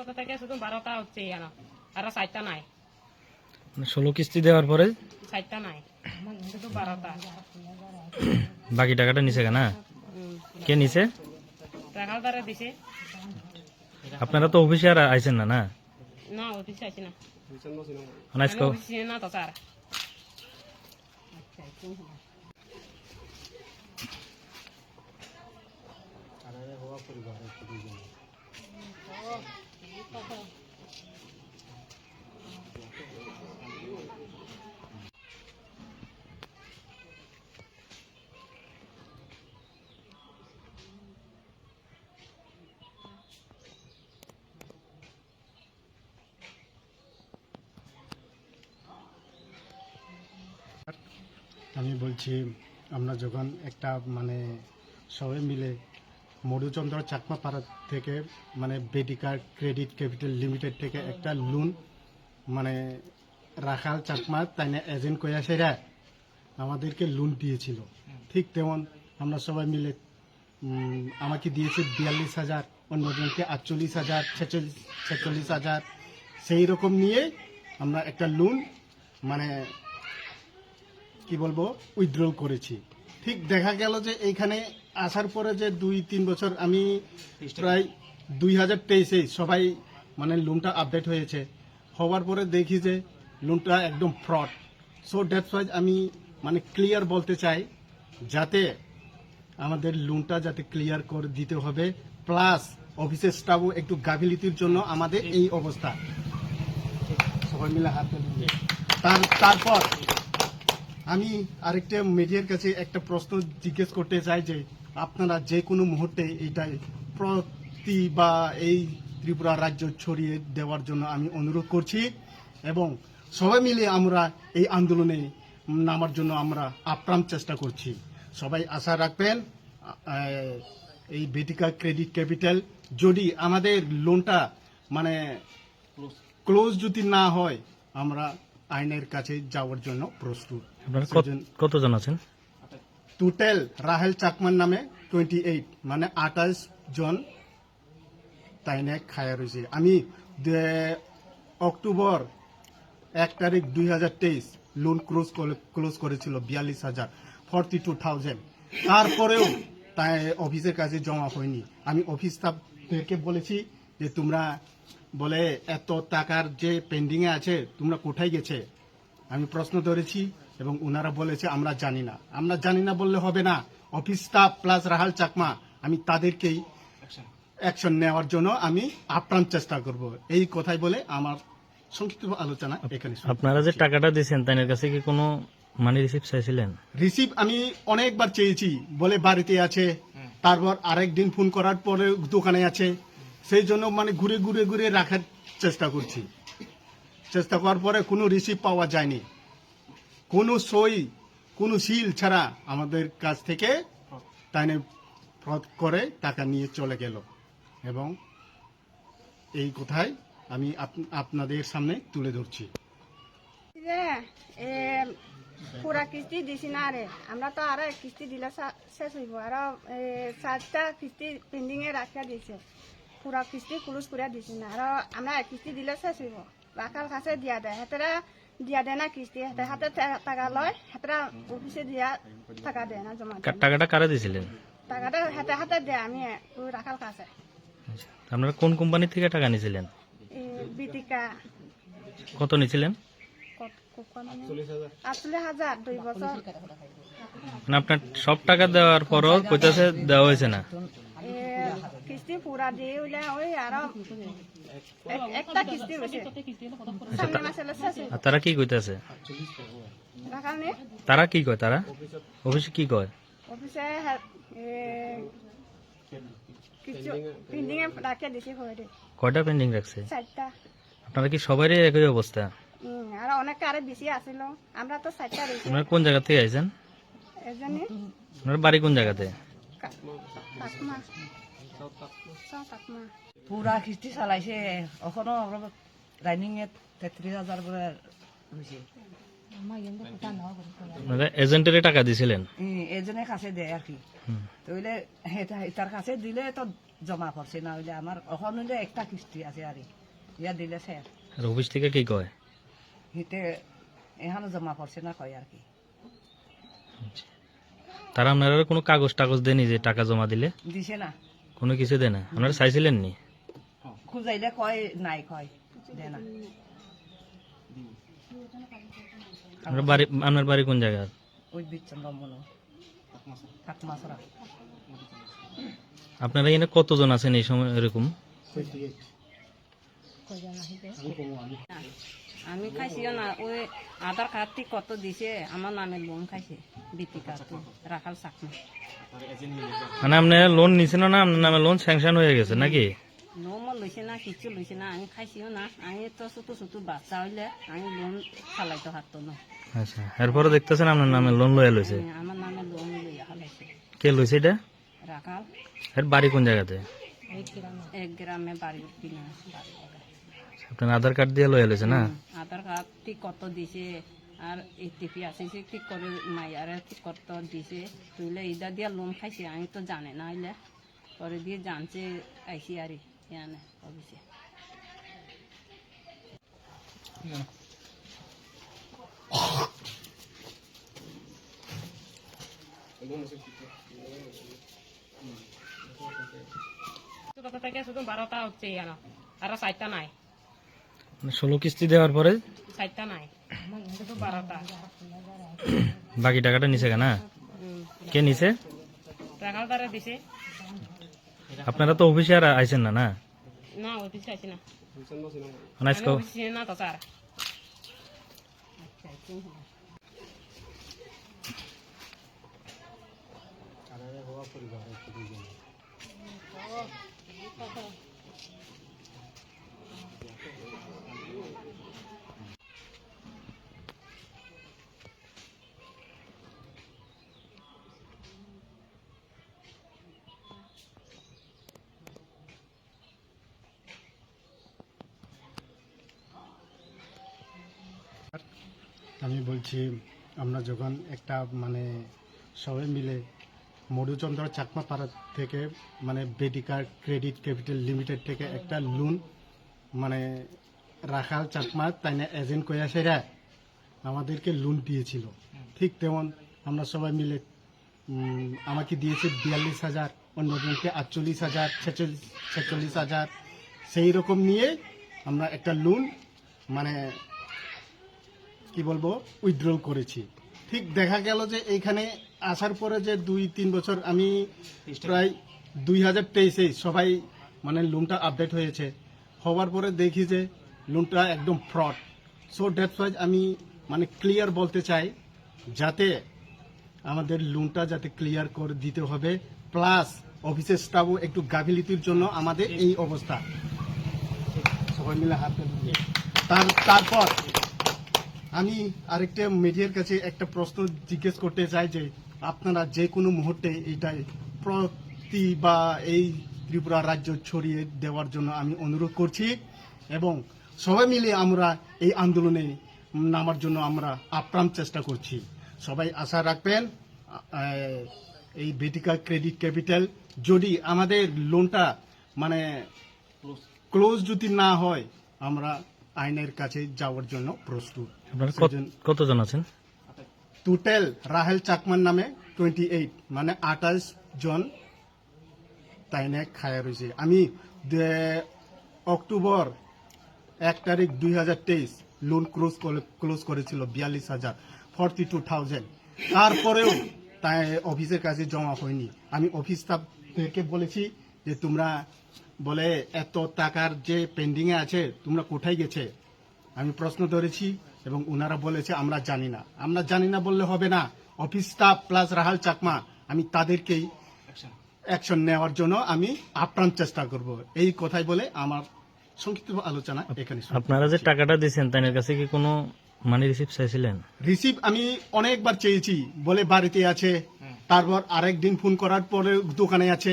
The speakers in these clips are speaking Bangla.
কথা থেকে শুধু বারোটা হচ্ছে ইয়ানো। আর চারটা নাই। মানে ষোলো কিস্তি দেওয়ার পরে? চারটা নাই। শুধু বারোটা। বাকি টাকাটা নিছে কেনা। কে নিছে? দিছে। আপনারা তো অফিসে আর আইছেন না না? না অফিসে আছি না। মানে না তো স্যার। আমি বলছি, আমরা যখন একটা মানে সবাই মিলে মধুচন্দ্র চাকমা পাড়া থেকে মানে বেডিকার ক্রেডিট ক্যাপিটাল লিমিটেড থেকে একটা লোন মানে রাখাল চাকমা তাই না এজেন্ট কইয়া সেরা আমাদেরকে লোন দিয়েছিল। ঠিক তেমন আমরা সবাই মিলে আমাকে দিয়েছে বিয়াল্লিশ হাজার, অন্যজনকে আটচল্লিশ হাজার, ছেচল্লিশ ছেচল্লিশ হাজার। সেই রকম নিয়ে আমরা একটা লোন মানে কি বলব উইথড্রল করেছি। ঠিক দেখা গেল যে এইখানে আসার পরে যে দুই তিন বছর আমি প্রায় দুই হাজার তেইশে সবাই মানে লোনটা আপডেট হয়েছে। হওয়ার পরে দেখি যে লোনটা একদম ফ্রড সো দ্যাটস ওয়াইজ আমি মানে ক্লিয়ার বলতে চাই যাতে আমাদের লোনটা যাতে ক্লিয়ার করে দিতে হবে। প্লাস অফিসের স্টাফও একটু গাফিলিতির জন্য আমাদের এই অবস্থা। সবাই মিলে হাত তার তারপর আমি আরেকটা মিডিয়ার কাছে একটা প্রশ্ন জিজ্ঞেস করতে চাই যে আপনারা যে কোনো মুহূর্তে এইটাই প্রতি বা এই ত্রিপুরা রাজ্য ছড়িয়ে দেওয়ার জন্য আমি অনুরোধ করছি এবং সবাই মিলে আমরা এই আন্দোলনে নামার জন্য আমরা আপ্রাণ চেষ্টা করছি। সবাই আশা রাখবেন এই বেটিকা ক্রেডিট ক্যাপিটাল যদি আমাদের লোনটা মানে ক্লোজ যদি না হয় আমরা আইনের কাছে যাওয়ার জন্য প্রস্তুত। আপনারা কতজন আছেন? টোটাল রাহেল চাকমান নামে টোয়েন্টি এইট মানে আঠাশ জন তাইনে খায়া রয়েছে। আমি অক্টোবর এক তারিখ দুই হাজার তেইশ লোন ক্লোজ ক্লোজ করেছিল বিয়াল্লিশ হাজার ফর্টি টু থাউজেন্ড তারপরেও তাই অফিসের কাছে জমা হয়নি। আমি অফিস স্টাফদেরকে বলেছি যে তোমরা বলে এত টাকার যে পেন্ডিংয়ে আছে তোমরা কোথায় গেছে? আমি প্রশ্ন ধরেছি এবং ওনারা বলেছে আমরা জানি না। আমরা জানি না বললে হবে না। Office staff plus Rahal Chakma আমি তাদেরকেই অ্যাকশন নেওয়ার জন্য আমি আপ্রাণ চেষ্টা করব। এই কথাই বলে আমার সংক্ষিপ্ত আলোচনা এখানে আপনারা যে টাকাটা দিয়েছেন তাদের কাছে কি কোনো মানি রিসিপ্ট চাইছিলেন? রিসিভ আমি অনেকবার চেয়েছি। বলে বাড়িতে আছে তারপর আরেক দিন ফোন করার পরে দোকানে আছে। সেই জন্য মানে ঘুরে ঘুরে ঘুরে রাখার চেষ্টা করছি। চেষ্টা করার পরে কোনো রিসিভ পাওয়া যায়নি। কোনো সই, কোনো সিল ছাড়া আমাদের কাছ থেকে তাইনে ফ্রড করে টাকা নিয়ে চলে গেল। এবং এই কথাই আমি আপ- আপনাদের সামনে তুলে ধরছি। পুরা কিস্তি দিছি না রে। আমরা তো আরও কিস্তি দিলে শেষ হইব। আরও চারটা কিস্তি পেন্ডিং এ রাখিয়া দিছে। পুরা কিস্তি ক্লোজ করে দিছি না। আরও আমরা কিস্তি দিলে শেষ হইব। রাখার কাছে দিয়া দেয়। হেতরা দিয়া দেয় না কিস্তি হাতে টাকা লয় হেতরা অফিসে দিয়া টাকা দেয় না জমা টাকাটা কারা দিয়েছিলেন টাকাটা হাতে হাতে দেয় আমি রাখার কাছে। আপনারা কোন কোম্পানি থেকে টাকা নিয়েছিলেন বিটিকা। কত নিয়েছিলেন আপনার সব টাকা দেওয়ার পরও কইতাছে দেওয়া হয়েছে না? কিস্তি পুরা দিয়ে ওই আরও একটা কিস্তি রয়েছে সামনে মাসে শেষ আর তারা কি কইতাছে তারা কি কয় তারা অফিসে কি কয়? অফিসে পেন্ডিং এ রাখে দিছি হয়ে কয়টা পেন্ডিং রাখছে চারটা আপনারা কি সবারই একই অবস্থা আর অনেক আরে বেশি আসিল আমরা তো চারটা রয়েছে আপনারা কোন জায়গা থেকে আইছেন এজনে। আপনার বাড়ি কোন জায়গাতে কাকমা। পুরা কিস্তি চালাইছে। এখনও রানিং এ তেত্রিশ হাজার করে হয়েছে আপনারা এজেন্টের টাকা দিছিলেন? এজনের কাছে দেয় আর কি। হুম। তার কাছে দিলে তো জমা করছে না হইলে আমার এখন হইলে একটা কিস্তি আছে আর ইয়া দিলে স্যার আর অফিস থেকে কি কয়? হিতে এখানে জমা করছে না কয় আর কি। তারা আপনারা কোনো কাগজ টাগজ দেনি যে টাকা জমা দিলে? দিছে না। কোনো কিছু দেয় না। আপনারা চাইছিলেন নি? খুঁজাইলে কয় নাই কয় দে না। আপনার বাড়ি আপনার বাড়ি কোন জায়গা ওই আপনারা এখানে কতজন আছেন এই সময় এরকম? আমি খাইছিও না ওই আধার কার্ড ঠিক কত দিছে আমার নামে লোন খাইছে বিপি কার্ড রাখাল চাকমা। মানে আপনারা লোন নিছেন না আপনার নামে লোন স্যাংশন হয়ে গেছে নাকি? লোমও লইছে না কিছু লইছে না আমি খাইছিও না আমি তো ছোট ছোট বাচ্চা হইলে আমি লোন চালাইতে পারতো না। আচ্ছা এরপরে দেখতেছেন আপনার নামে লোন লয়ে লইছে? আমার নামে লোন লইয়া খালাইছে কে লইছে এটা? রাখাল। এর বাড়ি কোন জায়গাতে? এক গ্রামে বাড়ির কিনা বাড়ি। আপনার আধার কার্ড দিয়ে লয়ে লইছে না? আধার কার্ড ঠিক কত দিছে আর এটিপি আসিছে ঠিক করে মাইয়ারে ঠিক কত দিছে। তুইলে ইদা দিয়া লোন খাইছে আমি তো জানে না হইলে পরে দিয়ে জানছে আইসি আর ইয়ানে অফিসে। বারোটা হচ্ছে আর চারটা নাই। ষোলো কিস্তি দেওয়ার পরে বাকি টাকাটা নিছে কেনা? কে নিছে? আপনারা তো অফিসে আর আইছেন না না? না বলছি, আমরা যখন একটা মানে সবাই মিলে মধুচন্দ্র চাকমা পাড়া থেকে মানে বেডিকার ক্রেডিট ক্যাপিটাল লিমিটেড থেকে একটা লোন মানে রাখাল চাকমা তাই না এজেন্ট কইয়া সেরা আমাদেরকে লোন দিয়েছিল। ঠিক তেমন আমরা সবাই মিলে আমাকে দিয়েছে বিয়াল্লিশ হাজার অন্যজনকে আটচল্লিশ হাজার, ছেচল্লিশ ছেচল্লিশ হাজার, সেই রকম নিয়ে আমরা একটা লোন মানে কি বলব উইথড্রল করেছি। ঠিক দেখা গেল যে এইখানে আসার পরে যে দুই তিন বছর আমি প্রায় দুই হাজার তেইশে সবাই মানে লোনটা আপডেট হয়েছে। হওয়ার পরে দেখি যে লোনটা একদম ফ্রড সো ড্যাটস ওয়াইজ আমি মানে ক্লিয়ার বলতে চাই যাতে আমাদের লোনটা যাতে ক্লিয়ার করে দিতে হবে। প্লাস অফিসের স্টাফও একটু গাফিলিতির জন্য আমাদের এই অবস্থা। সবাই মিলে হাত তারপর আমি আরেকটা মিডিয়ার কাছে একটা প্রশ্ন জিজ্ঞেস করতে চাই যে, আপনারা যে কোনো মুহূর্তে এইটাই প্রতি বা এই ত্রিপুরা রাজ্য ছড়িয়ে দেওয়ার জন্য আমি অনুরোধ করছি এবং সবাই মিলে আমরা এই আন্দোলনে নামার জন্য আমরা আপ্রাণ চেষ্টা করছি। সবাই আশা রাখবেন এই বেটিকা ক্রেডিট ক্যাপিটাল যদি আমাদের লোনটা মানে ক্লোজ যদি না হয়, আমরা আইনের কাছে যাওয়ার জন্য প্রস্তুত। আপনারা কতজন আছেন? টোটাল রাহেল চাকমান নামে টোয়েন্টি এইট মানে আঠাশ জন তাইনে খায়া রয়েছে। আমি অক্টোবর এক তারিখ দুই হাজার তেইশ লোন ক্লোজ ক্লোজ করেছিল বিয়াল্লিশ হাজার ফর্টি টু থাউজেন্ড তারপরেও তাই অফিসের কাছে জমা হয়নি। আমি অফিস স্টাফ থেকে বলেছি যে তোমরা বলে এত টাকার যে পেন্ডিংয়ে আছে তোমরা কোথায় গেছে? আমি প্রশ্ন ধরেছি এবং ওনারা বলেছে আমরা জানি না। আমরা জানি না বললে হবে না। Office staff plus Rahal Chakma আমি তাদেরকেই অ্যাকশন নেওয়ার জন্য আমি আপ্রাণ চেষ্টা করব। এই কথাই বলে আমার সংক্ষিপ্ত আলোচনা এখানে আপনারা যে টাকাটা দিয়েছেন তাদের কাছে কি কোনো মানি রিসিপ্ট চাইছিলেন? রিসিভ আমি অনেকবার চেয়েছি বলে বাড়িতে আছে তারপর আরেক দিন ফোন করার পরে দোকানে আছে।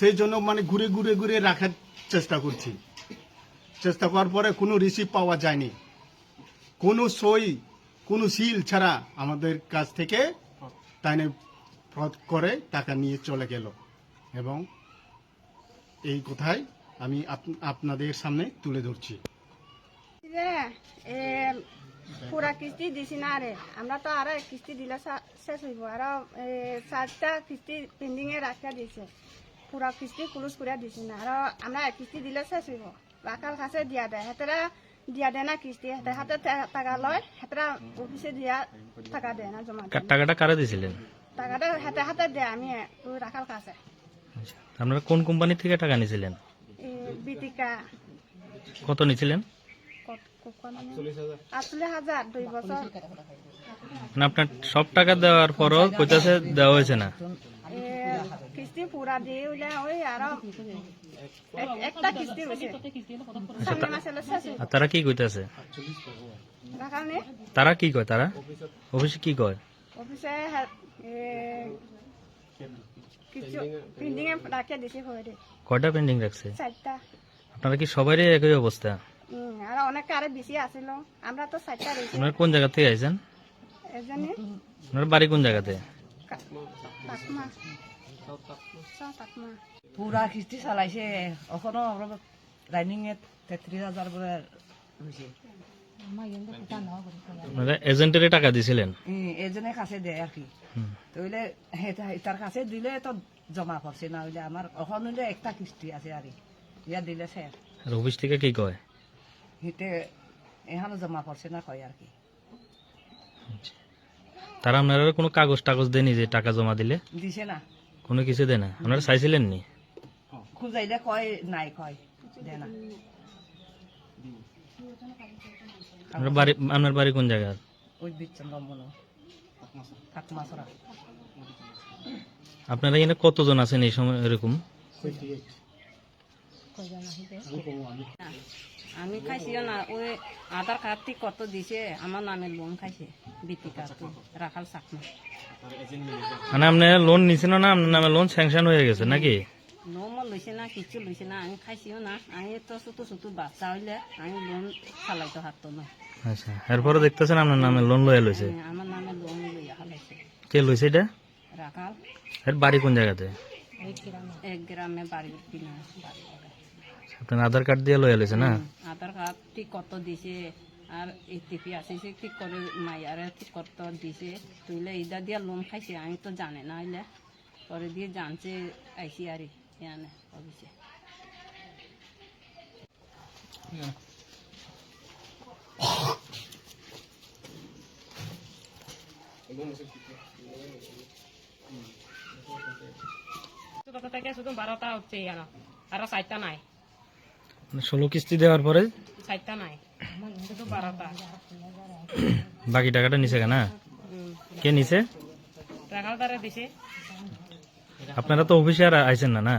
সেই জন্য মানে ঘুরে ঘুরে ঘুরে রাখার চেষ্টা করছি। চেষ্টা করার পরে কোনো রিসিভ পাওয়া যায়নি। কোনো সই, কোনো সিল ছাড়া আমাদের কাছ থেকে তাই ফ্রড করে টাকা নিয়ে চলে গেল। এবং এই কথাই আমি আপ- আপনাদের সামনে তুলে ধরছি। পুরা কিস্তি দিছি না রে। আমরা তো আরও কিস্তি দিলে শেষ হইব। আরও চারটা কিস্তি পেন্ডিং এ রাখিয়া দিছে। পুরা কিস্তি ক্লোজ করে দিছি না। আরও আমরা কিস্তি দিলে শেষ হইব। রাখাল কাছে দিয়া দেয়। হেতরা দিয়া দেয় না কিস্তি হেতে টাকা লয় অফিসে দিয়া টাকা দেয় না জমা দেয়। কা- না। টাকাটা কারে দিছিলেন টাকাটা হাতে হাতে দেয় আমি রাখাল কাছে। আচ্ছা। আপনারা কোন কোম্পানি থেকে টাকা নিয়েছিলেন বিটিকা। কত নিয়েছিলেন আপনার সব টাকা দেওয়ার পরও কইতাছে দেওয়া হয়েছে না? কিস্তি পুরা দিয়ে হইলে ওই আরও এক- একটা কিস্তি সামনে মাসে। আর তারা কি কইতাছে তারা কি কয় তারা অফিসে কি কয়? অফিসে কয়টা পেন্ডিং রাখছে আপনারা কি সবারই একই অবস্থা আর অনেক আরও বেশি আছিল আমরা তো চারটা আপনারা কোন জায়গা থেকে আইছেন এজনে। আপনার বাড়ি কোন জায়গাতে পুরা কিস্তি চালাইছে। এখনও রানিং এ তেত্রিশ হাজার হয়েছে আপনারা এজেন্টের টাকা দিছিলেন? এজনের কাছে দেয় আর কি। তাহলে তার কাছে দিলে তো জমা করছে না হইলে আমার এখন হইলে একটা কিস্তি আছে আর। ইয়া দিলে স্যার আর অফিস থেকে কি কয়? হিতে এখানে জমা করছে না কয় আর কি। তারা আপনারা কোনো কাগজ টাগজ দেয়নি যে টাকা জমা দিলে? দিছে না। কোনো কিছু দেয় না। আপনারা চাইছিলেন নি? খুঁজাইলে কয়? নাই কয়? দেয় না। আপনার বাড়ি আপনার বাড়ি কোন জায়গা? ওই আপনারা এখানে কতজন আছেন এই সময় এরকম? আমি খাইছিও না ওই আধার কার্ড থেকে কত দিছে আমার নামে লোন খাইছে বিটি কার্ড রাখাল চাকমা। মানে আপনি লোন নিছেন না আপনার নামে লোন স্যাংশন হয়ে গেছে নাকি? লোমও লইছে না কিছু লইছে না আমি খাইছিও না আমি তো ছোট ছোট বাচ্চা হইলে আমি লোন চালাইতে হারতো না। আচ্ছা এরপরে দেখতেছেন আপনার নামে লোন লয়ে লইছে। আমার নামে লোন লইয়া হালাইছে। কে লইছে এটা? রাখাল। এর বাড়ি কোন জায়গাতে? এক গ্রামে বাড়ির কিনা বাড়ি। আপনার আধার কার্ড দিয়ে লয়ে লইছে না? আধার কার্ড ঠিক কত দিছে আর এটিপি আসিছে ঠিক করে মাইয়ারে ঠিক কত দিছে তুইলে ইদা দিয়া লোন খাইছে আমি তো জানে না হইলে। পরে দিয়ে জানছে আইসি আর এখানে অফিসে। কত থেকে শুধু বারোটা হচ্ছে এখানে আরও চারটা নাই। ষোলো কিস্তি দেওয়ার পরে বাকি টাকাটা নিছে কেনা? কে নিছে? আপনারা তো অফিসে আর আইসেন না না?